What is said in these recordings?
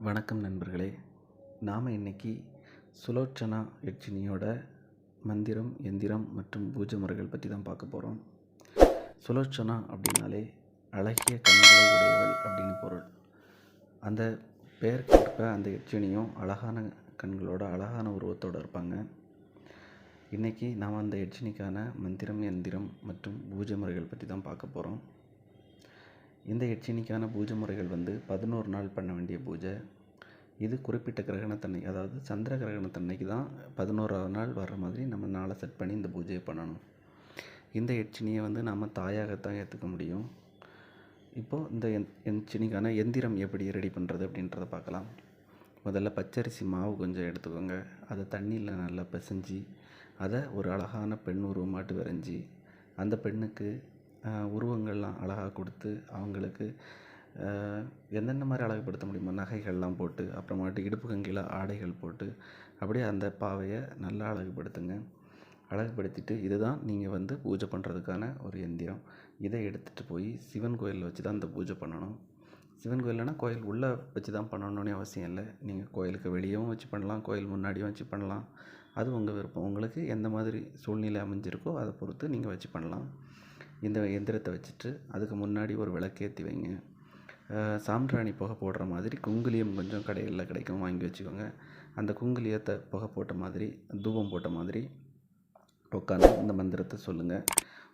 வணக்கம் நண்பர்களே. நாம் இன்னைக்கு சுலோச்சனா யட்சினியோட மந்திரம் எந்திரம் மற்றும் பூஜை முறைகள் பற்றி தான் பார்க்க போகிறோம் சுலோச்சனா அப்படின்னாலே அழகிய கண்களை உடையவள் அப்படின்னு பொருள். அந்த பெயருக்கேற்ப அந்த யட்சினியும் அழகான கண்களோட அழகான உருவத்தோடு இருப்பாங்க. இன்றைக்கி நாம் அந்த யட்சினிக்கான மந்திரம் எந்திரம் மற்றும் பூஜை முறைகள் பற்றி தான் பார்க்க போகிறோம் இந்த யட்சினிக்கான பூஜை முறைகள் வந்து பதினோரு நாள் பண்ண வேண்டிய பூஜை. இது குறிப்பிட்ட கிரகணத்தன்னை அதாவது சந்திர கிரகணத்தன்னைக்கு தான் பதினோராவது நாள் வர்ற மாதிரி நம்ம நாளை செட் பண்ணி இந்த பூஜையை பண்ணணும். இந்த யட்சினியை வந்து நாம் தாயாகத்தான் ஏற்றுக்க முடியும். இப்போது இந்த எந் யட்சினிக்கான எந்திரம் எப்படி ரெடி பண்ணுறது அப்படின்றத பார்க்கலாம். முதல்ல பச்சரிசி மாவு கொஞ்சம் எடுத்துக்கோங்க. அதை தண்ணியில் நல்லா பிசைஞ்சு அதை ஒரு அழகான பெண் உருவமாட்டு வரைஞ்சி அந்த பெண்ணுக்கு உருவங்கள்லாம் அழகாக கொடுத்து அவங்களுக்கு எந்தெந்த மாதிரி அழகுபடுத்த முடியுமோ நகைகள்லாம் போட்டு அப்புறமாட்டு இடுப்பு கங்கியில் ஆடைகள் போட்டு அப்படியே அந்த பாவையை நல்லா அழகுபடுத்துங்க. அழகுபடுத்திட்டு இதுதான் நீங்கள் வந்து பூஜை பண்ணுறதுக்கான ஒரு எந்திரம். இதை எடுத்துகிட்டு போய் சிவன் கோயிலில் வச்சு தான் இந்த பூஜை பண்ணணும். சிவன் கோயில்னா கோயில் உள்ளே வச்சு தான் பண்ணணும்னே அவசியம் இல்லை. நீங்கள் கோயிலுக்கு வெளியவும் வச்சு பண்ணலாம் கோயில் முன்னாடியும் வச்சு பண்ணலாம். அது உங்கள் விருப்பம். உங்களுக்கு எந்த மாதிரி சூழ்நிலை அமைஞ்சிருக்கோ அதை பொறுத்து நீங்கள் வச்சு பண்ணலாம். இந்த எந்திரத்தை வச்சுட்டு அதுக்கு முன்னாடி ஒரு விளக்கேற்றி வைங்க. சாம்பிராணி புகை போடுற மாதிரி குங்குலியம் கொஞ்சம் கடைகளில் கிடைக்கும். வாங்கி வச்சுக்கோங்க. அந்த குங்குலியத்தை புகை போட்ட மாதிரி தூபம் போட்ட மாதிரி உட்காந்து இந்த மந்திரத்தை சொல்லுங்கள்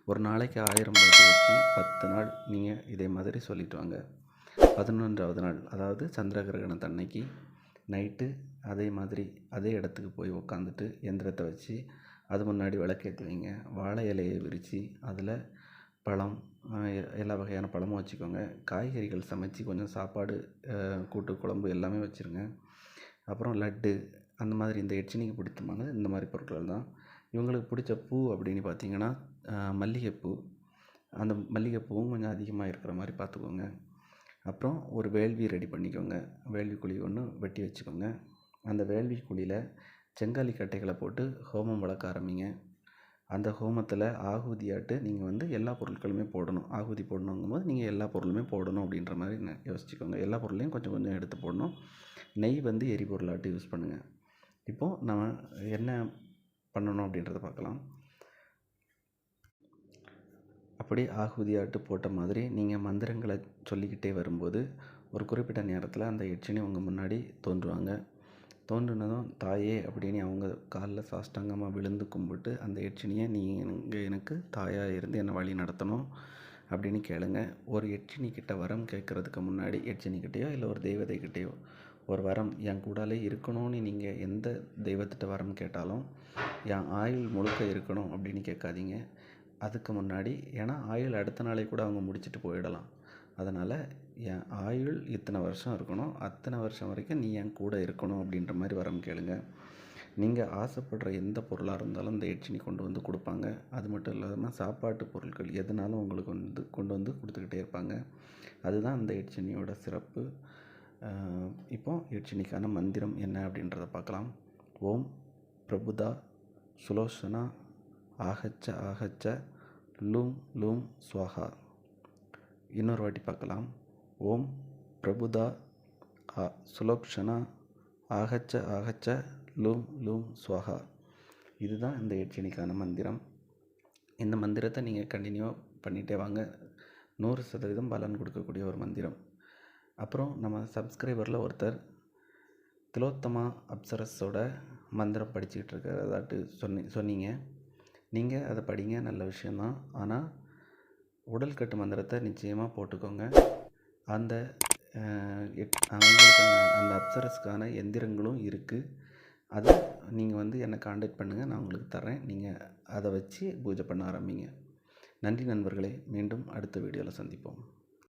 ஒரு நாளைக்கு ஆயிரம் பாட்டு வச்சு பத்து நாள் நீங்கள் இதே மாதிரி சொல்லிட்டு வாங்க. பதினொன்றாவது நாள் அதாவது சந்திர கிரகணத்து அன்னைக்கு நைட்டு அதே மாதிரி அதே இடத்துக்கு போய் உக்காந்துட்டு எந்திரத்தை வச்சு அது முன்னாடி விளக்கேற்றி வைங்க. வாழை இலையை விரித்து அதில் பழம் எல்லா வகையான பழமும் வச்சுக்கோங்க. காய்கறிகள் சமைச்சு கொஞ்சம் சாப்பாடு கூட்டு குழம்பு எல்லாமே வச்சுருங்க. அப்புறம் லட்டு அந்த மாதிரி இந்த எட்சினிக்கு பிடித்தமானது இந்த மாதிரி பொருட்கள் தான். இவங்களுக்கு பிடிச்ச பூ அப்படின்னு பார்த்தீங்கன்னா மல்லிகைப்பூ. அந்த மல்லிகைப்பூவும் கொஞ்சம் அதிகமாக இருக்கிற மாதிரி பார்த்துக்கோங்க. அப்புறம் ஒரு வேள்வி ரெடி பண்ணிக்கோங்க. வேள்வி குழி ஒன்று வெட்டி வச்சுக்கோங்க. அந்த வேள்வி குழியில் செங்காலி கட்டைகளை போட்டு ஹோமம் வளர்க்க ஆரம்பிங்க. அந்த ஹோமத்தில் ஆகுதியாட்டு நீங்கள் வந்து எல்லா பொருட்களுமே போடணும். ஆகுதி போடணுங்கும் போது நீங்கள் எல்லா பொருளுமே போடணும் அப்படின்ற மாதிரி யோசிச்சுக்கோங்க. எல்லா பொருளையும் கொஞ்சம் கொஞ்சம் எடுத்து போடணும். நெய் வந்து எரிபொருளாட்டு யூஸ் பண்ணுங்கள் இப்போது நம்ம என்ன பண்ணணும் அப்படின்றத பார்க்கலாம். அப்படி ஆகுதியாட்டு போட்ட மாதிரி நீங்கள் மந்திரங்களை சொல்லிக்கிட்டே வரும்போது ஒரு குறிப்பிட்ட நேரத்தில் அந்த யட்சினி உங்கள் முன்னாடி தோன்றுவாங்க. தோன்றினதும் தாயே அப்படின்னு அவங்க காலில் சாஷ்டாங்கமாக விழுந்து கும்பிட்டு அந்த யட்சினியை நீங்கள் எனக்கு தாயாக இருந்து என்னை வழி நடத்தணும்? அப்படின்னு கேளுங்க. ஒரு யட்சினி வரம் கேட்குறதுக்கு முன்னாடி எட்சினிக்கிட்டேயோ இல்லை ஒரு தெய்வதை கிட்டேயோ ஒரு வரம் என் கூடாலே இருக்கணும்னு நீங்கள் எந்த தெய்வத்திட்ட வரம் கேட்டாலும் என் ஆயுள் முழுக்க இருக்கணும் அப்படின்னு கேட்காதீங்க. அதுக்கு முன்னாடி ஏன்னா ஆயுள் அடுத்த நாளே கூட அவங்க முடிச்சுட்டு போயிடலாம். அதனால் என் ஆயுள் இத்தனை வருஷம் இருக்கணும் அத்தனை வருஷம் வரைக்கும் நீ என் கூட இருக்கணும் அப்படின்ற மாதிரி வரம் கேளுங்க. நீங்கள் ஆசைப்படுற எந்த பொருளாக இருந்தாலும் இந்த எட்சினி கொண்டு வந்து கொடுப்பாங்க. அது மட்டும் இல்லாமல் சாப்பாட்டு பொருட்கள் எதுனாலும் உங்களுக்கு வந்து கொண்டு வந்து கொடுத்துக்கிட்டே இருப்பாங்க. அதுதான் அந்த எட்சினியோட சிறப்பு. இப்போது இப்போ எட்சினிக்கான மந்திரம் என்ன அப்படின்றத பார்க்கலாம். ஓம் பிரபுதா சுலோசனா ஆகச்ச ஆகச்ச லூம் லூம் ஸ்வாஹா. இன்னொரு வாட்டி பார்க்கலாம். ஓம் பிரபுதா அ சுலோக்ஷனா ஆகச்ச ஆகச்ச லூம் லூம் ஸ்வஹா. இதுதான் இந்த எட்சினிக்கான மந்திரம். இந்த மந்திரத்தை நீங்கள் கண்டினியூவாக பண்ணிகிட்டே வாங்க. நூறு சதவீதம் பலன் கொடுக்கக்கூடிய ஒரு மந்திரம். அப்புறம் நம்ம சப்ஸ்கிரைபரில் ஒருத்தர் திலோத்தமா அப்சரஸோட மந்திரம் படிச்சுக்கிட்டு இருக்கிறதாட்டு சொன்னி சொன்னீங்க. நீங்கள் அதை படிங்க. நல்ல விஷயந்தான் ஆனால் உடல் கட்டு மந்திரத்தை நிச்சயமாக போட்டுக்கோங்க. அந்த அஹ், அவங்களுக்கு அந்த அப்சரஸ்க்கான எந்திரங்களும் இருக்குது அதை நீங்கள் வந்து என்னை காண்டாக்ட் பண்ணுங்கள் நான் உங்களுக்கு தரேன் நீங்கள் அதை வச்சு பூஜை பண்ண ஆரம்பிங்க. நன்றி நண்பர்களே. மீண்டும் அடுத்த வீடியோவில் சந்திப்போம்.